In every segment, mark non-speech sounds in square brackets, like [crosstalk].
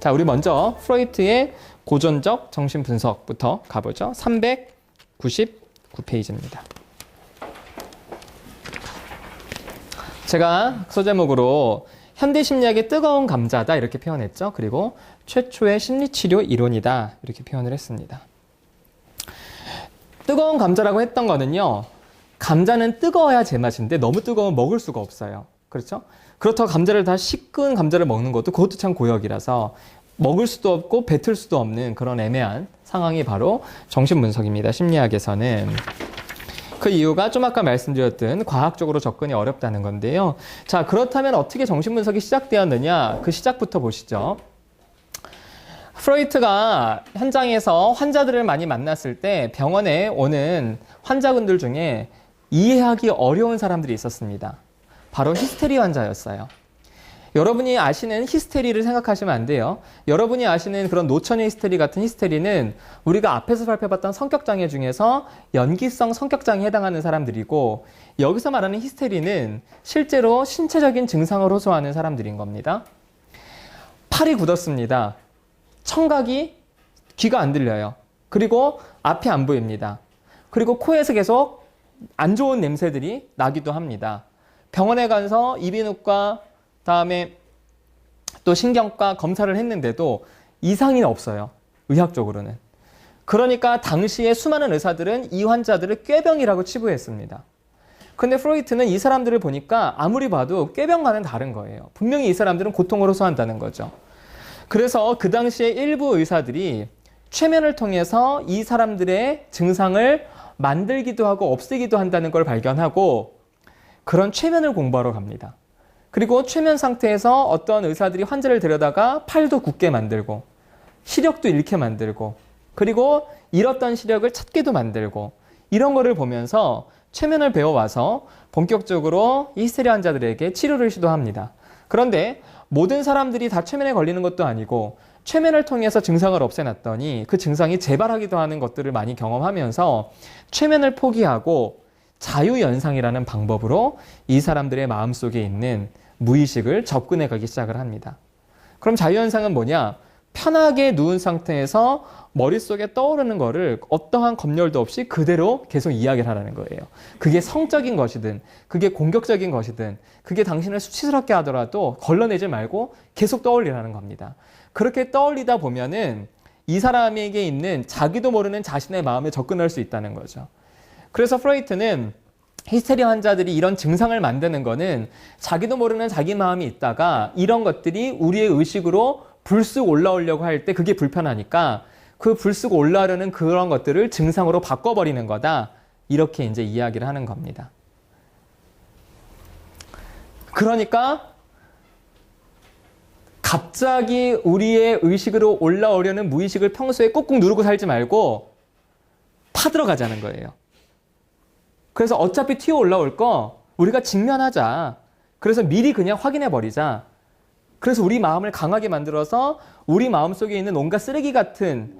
자, 우리 먼저 프로이트의 고전적 정신 분석부터 가보죠. 399페이지입니다. 제가 소제목으로 현대 심리학의 뜨거운 감자다 이렇게 표현했죠. 그리고 최초의 심리치료 이론이다 이렇게 표현을 했습니다. 뜨거운 감자라고 했던 거는요. 감자는 뜨거워야 제맛인데 너무 뜨거우면 먹을 수가 없어요. 그렇죠? 그렇다고 감자를 다 식은 감자를 먹는 것도 그것도 참 고역이라서 먹을 수도 없고 뱉을 수도 없는 그런 애매한 상황이 바로 정신분석입니다. 심리학에서는. 그 이유가 좀 아까 말씀드렸던 과학적으로 접근이 어렵다는 건데요. 자, 그렇다면 어떻게 정신분석이 시작되었느냐? 그 시작부터 보시죠. 프로이트가 현장에서 환자들을 많이 만났을 때 병원에 오는 환자분들 중에 이해하기 어려운 사람들이 있었습니다. 바로 히스테리 환자였어요. 여러분이 아시는 히스테리를 생각하시면 안 돼요. 여러분이 아시는 그런 노처녀 히스테리 같은 히스테리는 우리가 앞에서 살펴봤던 성격장애 중에서 연기성 성격장애에 해당하는 사람들이고 여기서 말하는 히스테리는 실제로 신체적인 증상을 호소하는 사람들인 겁니다. 팔이 굳었습니다. 청각이 귀가 안 들려요. 그리고 앞이 안 보입니다. 그리고 코에서 계속 안 좋은 냄새들이 나기도 합니다. 병원에 가서 이비인후과 다음에 또 신경과 검사를 했는데도 이상이 없어요. 의학적으로는. 그러니까 당시에 수많은 의사들은 이 환자들을 꾀병이라고 치부했습니다. 근데 프로이트는 이 사람들을 보니까 아무리 봐도 꾀병과는 다른 거예요. 분명히 이 사람들은 고통을 호소한다는 거죠. 그래서 그 당시에 일부 의사들이 최면을 통해서 이 사람들의 증상을 만들기도 하고 없애기도 한다는 걸 발견하고 그런 최면을 공부하러 갑니다. 그리고 최면 상태에서 어떤 의사들이 환자를 데려다가 팔도 굳게 만들고 시력도 잃게 만들고 그리고 잃었던 시력을 찾게도 만들고 이런 거를 보면서 최면을 배워와서 본격적으로 히스테리 환자들에게 치료를 시도합니다. 그런데 모든 사람들이 다 최면에 걸리는 것도 아니고 최면을 통해서 증상을 없애놨더니 그 증상이 재발하기도 하는 것들을 많이 경험하면서 최면을 포기하고 자유연상이라는 방법으로 이 사람들의 마음속에 있는 무의식을 접근해 가기 시작을 합니다. 그럼 자유연상은 뭐냐? 편하게 누운 상태에서 머릿속에 떠오르는 거를 어떠한 검열도 없이 그대로 계속 이야기를 하라는 거예요. 그게 성적인 것이든, 그게 공격적인 것이든, 그게 당신을 수치스럽게 하더라도 걸러내지 말고 계속 떠올리라는 겁니다. 그렇게 떠올리다 보면은 이 사람에게 있는 자기도 모르는 자신의 마음에 접근할 수 있다는 거죠. 그래서 프로이트는 히스테리 환자들이 이런 증상을 만드는 거는 자기도 모르는 자기 마음이 있다가 이런 것들이 우리의 의식으로 불쑥 올라오려고 할 때 그게 불편하니까 그 불쑥 올라오려는 그런 것들을 증상으로 바꿔버리는 거다. 이렇게 이제 이야기를 하는 겁니다. 그러니까 갑자기 우리의 의식으로 올라오려는 무의식을 평소에 꾹꾹 누르고 살지 말고 파들어가자는 거예요. 그래서 어차피 튀어 올라올 거 우리가 직면하자. 그래서 미리 그냥 확인해 버리자. 그래서 우리 마음을 강하게 만들어서 우리 마음 속에 있는 온갖 쓰레기 같은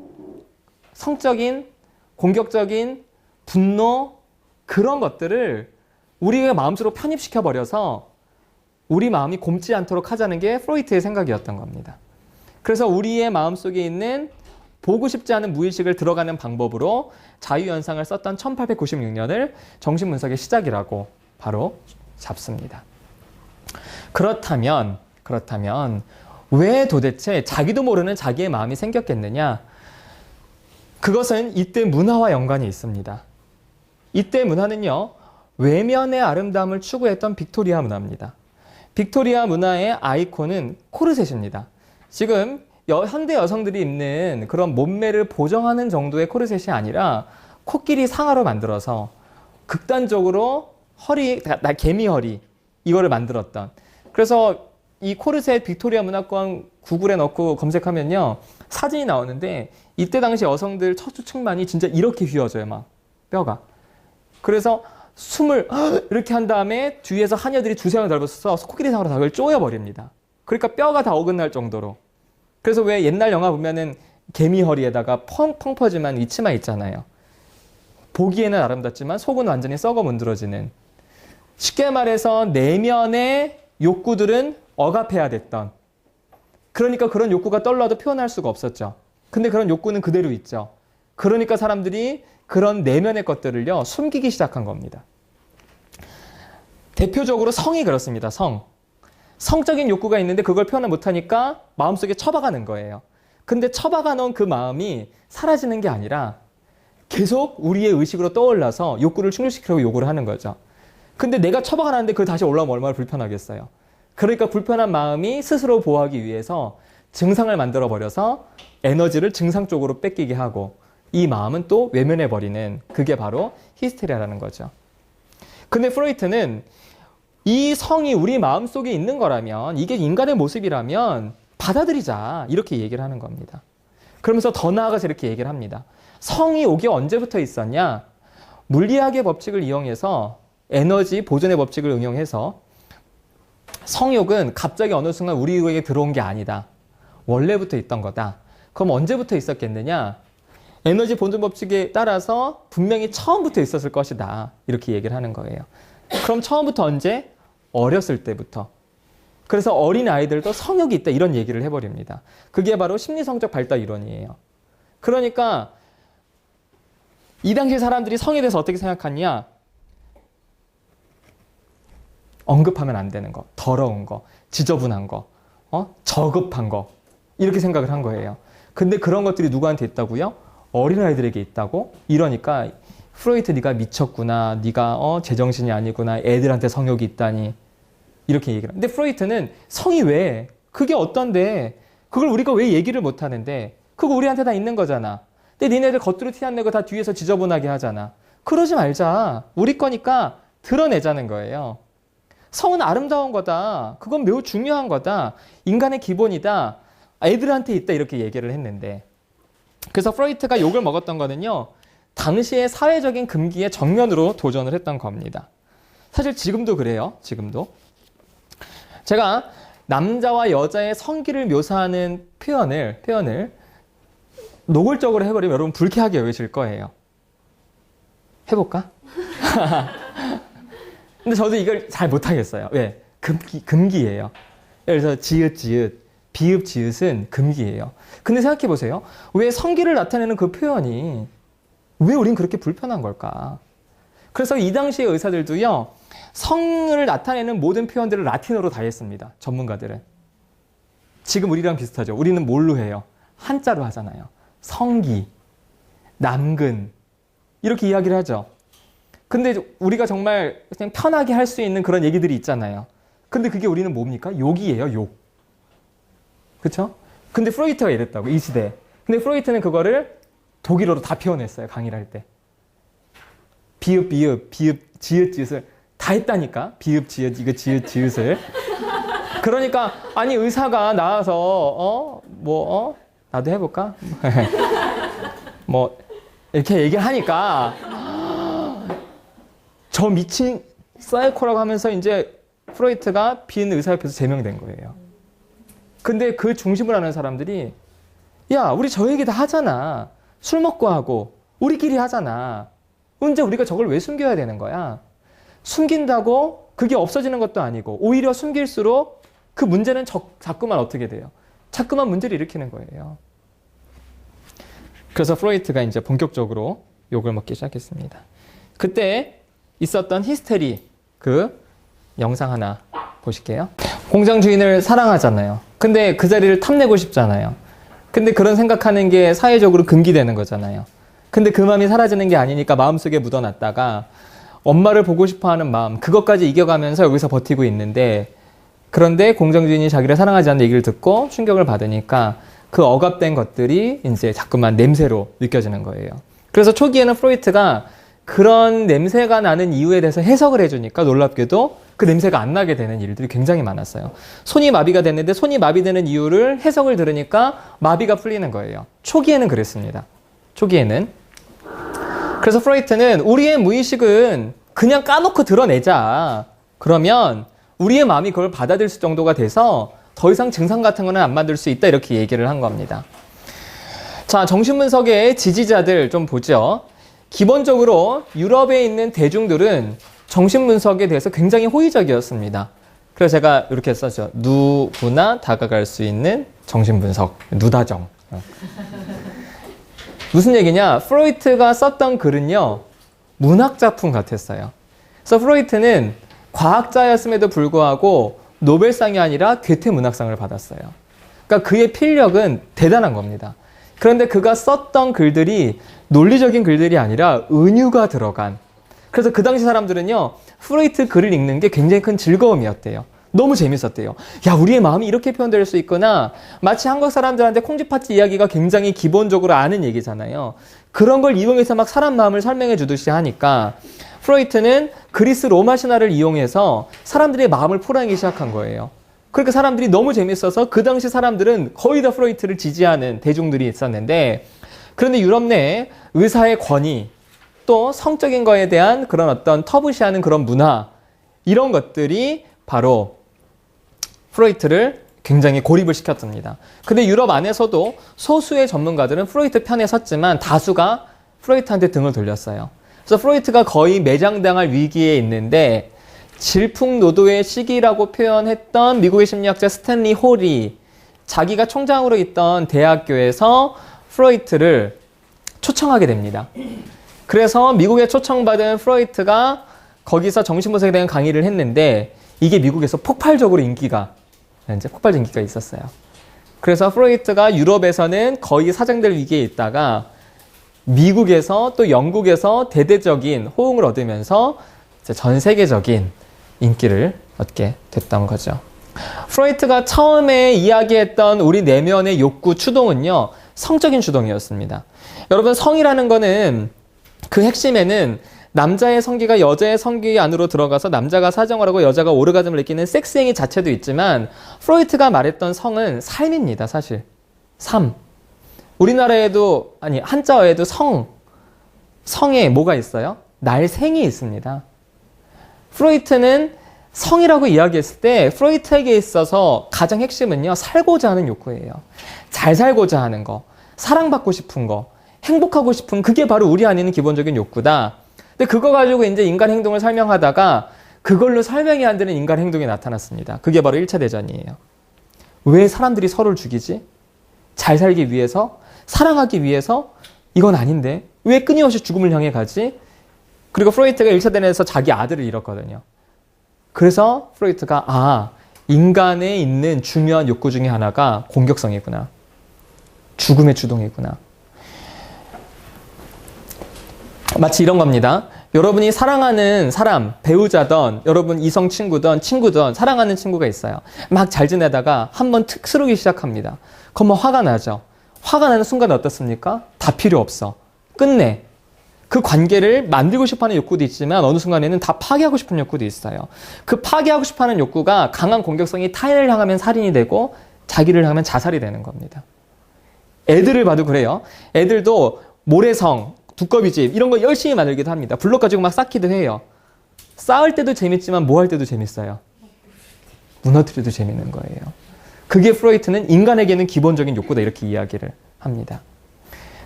성적인, 공격적인 분노 그런 것들을 우리의 마음속으로 편입시켜 버려서 우리 마음이 곪지 않도록 하자는 게 프로이트의 생각이었던 겁니다. 그래서 우리의 마음 속에 있는 보고 싶지 않은 무의식을 들어가는 방법으로 자유연상을 썼던 1896년을 정신분석의 시작이라고 바로 잡습니다. 그렇다면, 그렇다면, 왜 도대체 자기도 모르는 자기의 마음이 생겼겠느냐? 그것은 이때 문화와 연관이 있습니다. 이때 문화는요, 외면의 아름다움을 추구했던 빅토리아 문화입니다. 빅토리아 문화의 아이콘은 코르셋입니다. 지금 여, 현대 여성들이 입는 그런 몸매를 보정하는 정도의 코르셋이 아니라 코끼리 상하로 만들어서 극단적으로 허리, 나 개미 허리 이거를 만들었던. 그래서 이 코르셋 빅토리아 문화관 구글에 넣고 검색하면요 사진이 나오는데 이때 당시 여성들 척추측만이 진짜 이렇게 휘어져요 막 뼈가. 그래서 숨을 [gasps] 이렇게 한 다음에 뒤에서 하녀들이 두세 명을 달아서 코끼리 상으로 닭을 쪼여버립니다. 그러니까 뼈가 다 어긋날 정도로. 그래서 왜 옛날 영화 보면은 개미 허리에다가 펑펑 퍼지만 이 치마 있잖아요. 보기에는 아름답지만 속은 완전히 썩어 문드러지는. 쉽게 말해서 내면의 욕구들은 억압해야 됐던 그러니까 그런 욕구가 떨러도 표현할 수가 없었죠. 근데 그런 욕구는 그대로 있죠. 그러니까 사람들이 그런 내면의 것들을요, 숨기기 시작한 겁니다. 대표적으로 성이 그렇습니다. 성. 성적인 욕구가 있는데 그걸 표현을 못하니까 마음속에 처박아는 거예요. 근데 처박아 놓은 그 마음이 사라지는 게 아니라 계속 우리의 의식으로 떠올라서 욕구를 충족시키려고 요구를 하는 거죠. 근데 내가 처박아 놨는데 그걸 다시 올라오면 얼마나 불편하겠어요. 그러니까 불편한 마음이 스스로 보호하기 위해서 증상을 만들어 버려서 에너지를 증상 쪽으로 뺏기게 하고 이 마음은 또 외면해 버리는 그게 바로 히스테리아라는 거죠. 근데 프로이트는 이 성이 우리 마음 속에 있는 거라면 이게 인간의 모습이라면 받아들이자 이렇게 얘기를 하는 겁니다. 그러면서 더 나아가서 이렇게 얘기를 합니다. 성이 오기 언제부터 있었냐? 물리학의 법칙을 이용해서 에너지 보존의 법칙을 응용해서 성욕은 갑자기 어느 순간 우리에게 들어온 게 아니다. 원래부터 있던 거다. 그럼 언제부터 있었겠느냐? 에너지 보존 법칙에 따라서 분명히 처음부터 있었을 것이다. 이렇게 얘기를 하는 거예요. 그럼 처음부터 언제? 어렸을 때부터. 그래서 어린 아이들도 성욕이 있다. 이런 얘기를 해버립니다. 그게 바로 심리성적 발달 이론이에요. 그러니까 이 당시 사람들이 성에 대해서 어떻게 생각하냐? 언급하면 안 되는 거, 더러운 거, 지저분한 거, 어? 저급한 거 이렇게 생각을 한 거예요. 근데 그런 것들이 누구한테 있다고요? 어린아이들에게 있다고? 이러니까 프로이트 네가 미쳤구나, 네가 어 제정신이 아니구나, 애들한테 성욕이 있다니 이렇게 얘기를. 근데 프로이트는 성이 왜? 그게 어떤데? 그걸 우리가 왜 얘기를 못 하는데? 그거 우리한테 다 있는 거잖아. 근데 니네들 겉으로 티 안 내고 다 뒤에서 지저분하게 하잖아. 그러지 말자. 우리 거니까 드러내자는 거예요. 성은 아름다운 거다. 그건 매우 중요한 거다. 인간의 기본이다. 애들한테 있다. 이렇게 얘기를 했는데. 그래서 프로이트가 욕을 먹었던 거는요. 당시의 사회적인 금기에 정면으로 도전을 했던 겁니다. 사실 지금도 그래요. 지금도. 제가 남자와 여자의 성기를 묘사하는 표현을, 표현을 노골적으로 해버리면 여러분 불쾌하게 여기실 거예요. 해볼까? [laughs] 근데 저도 이걸 잘 못하겠어요. 왜? 금기, 금기예요. 그래서 지읒, 지읒, 비읍, 지읒은 금기예요. 근데 생각해 보세요. 왜 성기를 나타내는 그 표현이 왜 우린 그렇게 불편한 걸까? 그래서 이 당시의 의사들도요, 성을 나타내는 모든 표현들을 라틴어로 다 했습니다. 전문가들은. 지금 우리랑 비슷하죠. 우리는 뭘로 해요? 한자로 하잖아요. 성기, 남근, 이렇게 이야기를 하죠. 근데 우리가 정말 그냥 편하게 할 수 있는 그런 얘기들이 있잖아요. 근데 그게 우리는 뭡니까? 욕이에요, 욕. 그쵸? 근데 프로이트가 이랬다고, 이 시대에. 근데 프로이트는 그거를 독일어로 다 표현했어요, 강의를 할 때. 비읍, 비읍, 비읍, 지읒, 지읒을 다 했다니까? 비읍, 지읒, 이거 지읒, 지읒을. 그러니까, 아니, 의사가 나와서, 어, 뭐, 어, 나도 해볼까? [laughs] 뭐, 이렇게 얘기를 하니까, [gasps] 저 미친 사이코라고 하면서 이제 프로이트가 빈 의사협회에서 제명된 거예요. 근데 그 중심을 하는 사람들이 야, 우리 저 얘기 다 하잖아. 술 먹고 하고 우리끼리 하잖아. 언제 우리가 저걸 왜 숨겨야 되는 거야? 숨긴다고 그게 없어지는 것도 아니고 오히려 숨길수록 그 문제는 저, 자꾸만 어떻게 돼요? 자꾸만 문제를 일으키는 거예요. 그래서 프로이트가 이제 본격적으로 욕을 먹기 시작했습니다. 그때 있었던 히스테리 그 영상 하나 보실게요. 공장 주인을 사랑하잖아요. 근데 그 자리를 탐내고 싶잖아요. 근데 그런 생각하는 게 사회적으로 금기되는 거잖아요. 근데 그 마음이 사라지는 게 아니니까 마음속에 묻어놨다가 엄마를 보고 싶어 하는 마음, 그것까지 이겨가면서 여기서 버티고 있는데 그런데 공장 주인이 자기를 사랑하지 않는 얘기를 듣고 충격을 받으니까 그 억압된 것들이 이제 자꾸만 냄새로 느껴지는 거예요. 그래서 초기에는 프로이트가 그런 냄새가 나는 이유에 대해서 해석을 해주니까 놀랍게도 그 냄새가 안 나게 되는 일들이 굉장히 많았어요. 손이 마비가 됐는데 손이 마비되는 이유를 해석을 들으니까 마비가 풀리는 거예요. 초기에는 그랬습니다. 초기에는. 그래서 프로이트는 우리의 무의식은 그냥 까놓고 드러내자. 그러면 우리의 마음이 그걸 받아들일 수 정도가 돼서 더 이상 증상 같은 거는 안 만들 수 있다. 이렇게 얘기를 한 겁니다. 자, 정신분석의 지지자들 좀 보죠. 기본적으로 유럽에 있는 대중들은 정신분석에 대해서 굉장히 호의적이었습니다. 그래서 제가 이렇게 썼죠. 누구나 다가갈 수 있는 정신분석, 누다정. 어. [laughs] 무슨 얘기냐? 프로이트가 썼던 글은요, 문학 작품 같았어요. 그래서 프로이트는 과학자였음에도 불구하고 노벨상이 아니라 괴테 문학상을 받았어요. 그러니까 그의 필력은 대단한 겁니다. 그런데 그가 썼던 글들이 논리적인 글들이 아니라 은유가 들어간. 그래서 그 당시 사람들은요, 프로이트 글을 읽는 게 굉장히 큰 즐거움이었대요. 너무 재밌었대요. 야, 우리의 마음이 이렇게 표현될 수 있구나. 마치 한국 사람들한테 콩쥐팥쥐 이야기가 굉장히 기본적으로 아는 얘기잖아요. 그런 걸 이용해서 막 사람 마음을 설명해 주듯이 하니까 프로이트는 그리스 로마 신화를 이용해서 사람들의 마음을 포괄하기 시작한 거예요. 그러니까 사람들이 너무 재밌어서 그 당시 사람들은 거의 다 프로이트를 지지하는 대중들이 있었는데 그런데 유럽 내에 의사의 권위 또 성적인 거에 대한 그런 어떤 터부시하는 그런 문화 이런 것들이 바로 프로이트를 굉장히 고립을 시켰습니다. 근데 유럽 안에서도 소수의 전문가들은 프로이트 편에 섰지만 다수가 프로이트한테 등을 돌렸어요. 그래서 프로이트가 거의 매장당할 위기에 있는데 질풍노도의 시기라고 표현했던 미국의 심리학자 스탠리 홀이 자기가 총장으로 있던 대학교에서 프로이트를 초청하게 됩니다. 그래서 미국에 초청받은 프로이트가 거기서 정신분석에 대한 강의를 했는데 이게 미국에서 폭발적으로 인기가 이제 폭발적 인기가 있었어요. 그래서 프로이트가 유럽에서는 거의 사장될 위기에 있다가 미국에서 또 영국에서 대대적인 호응을 얻으면서 전 세계적인 인기를 얻게 됐던 거죠. 프로이트가 처음에 이야기했던 우리 내면의 욕구 추동은요, 성적인 추동이었습니다. 여러분, 성이라는 거는 그 핵심에는 남자의 성기가 여자의 성기 안으로 들어가서 남자가 사정을 하고 여자가 오르가즘을 느끼는 섹스 행위 자체도 있지만 프로이트가 말했던 성은 삶입니다, 사실. 삶. 우리나라에도 아니 한자어에도 성 성에 뭐가 있어요? 날생이 있습니다. 프로이트는 성이라고 이야기했을 때 프로이트에게 있어서 가장 핵심은요 살고자 하는 욕구예요. 잘 살고자 하는 거, 사랑받고 싶은 거, 행복하고 싶은 그게 바로 우리 안에 있는 기본적인 욕구다. 근데 그거 가지고 이제 인간 행동을 설명하다가 그걸로 설명이 안 되는 인간 행동이 나타났습니다. 그게 바로 1차 대전이에요. 왜 사람들이 서로를 죽이지? 잘 살기 위해서? 사랑하기 위해서? 이건 아닌데. 왜 끊임없이 죽음을 향해 가지? 그리고 프로이트가 1차 대전에서 자기 아들을 잃었거든요. 그래서 프로이트가 아, 인간에 있는 중요한 욕구 중에 하나가 공격성이구나. 죽음의 주동이구나. 마치 이런 겁니다. 여러분이 사랑하는 사람, 배우자던, 여러분 이성 친구든 친구든 사랑하는 친구가 있어요. 막 잘 지내다가 한번 특 스르기 시작합니다. 그러면 화가 나죠. 화가 나는 순간 어떻습니까? 다 필요 없어. 끝내. 그 관계를 만들고 싶어 하는 욕구도 있지만 어느 순간에는 다 파괴하고 싶은 욕구도 있어요. 그 파괴하고 싶어 하는 욕구가 강한 공격성이 타인을 향하면 살인이 되고 자기를 향하면 자살이 되는 겁니다. 애들을 봐도 그래요. 애들도 모래성, 두꺼비집 이런 거 열심히 만들기도 합니다. 블록 가지고 막 쌓기도 해요. 쌓을 때도 재밌지만 뭐 할 때도 재밌어요. 무너뜨려도 재밌는 거예요. 그게 프로이트는 인간에게는 기본적인 욕구다 이렇게 이야기를 합니다.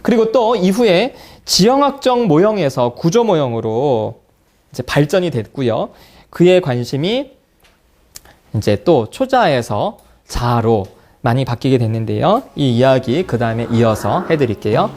그리고 또 이후에 지형학적 모형에서 구조 모형으로 이제 발전이 됐고요. 그의 관심이 이제 또 초자에서 자아로 많이 바뀌게 됐는데요. 이 이야기 그 다음에 이어서 해드릴게요.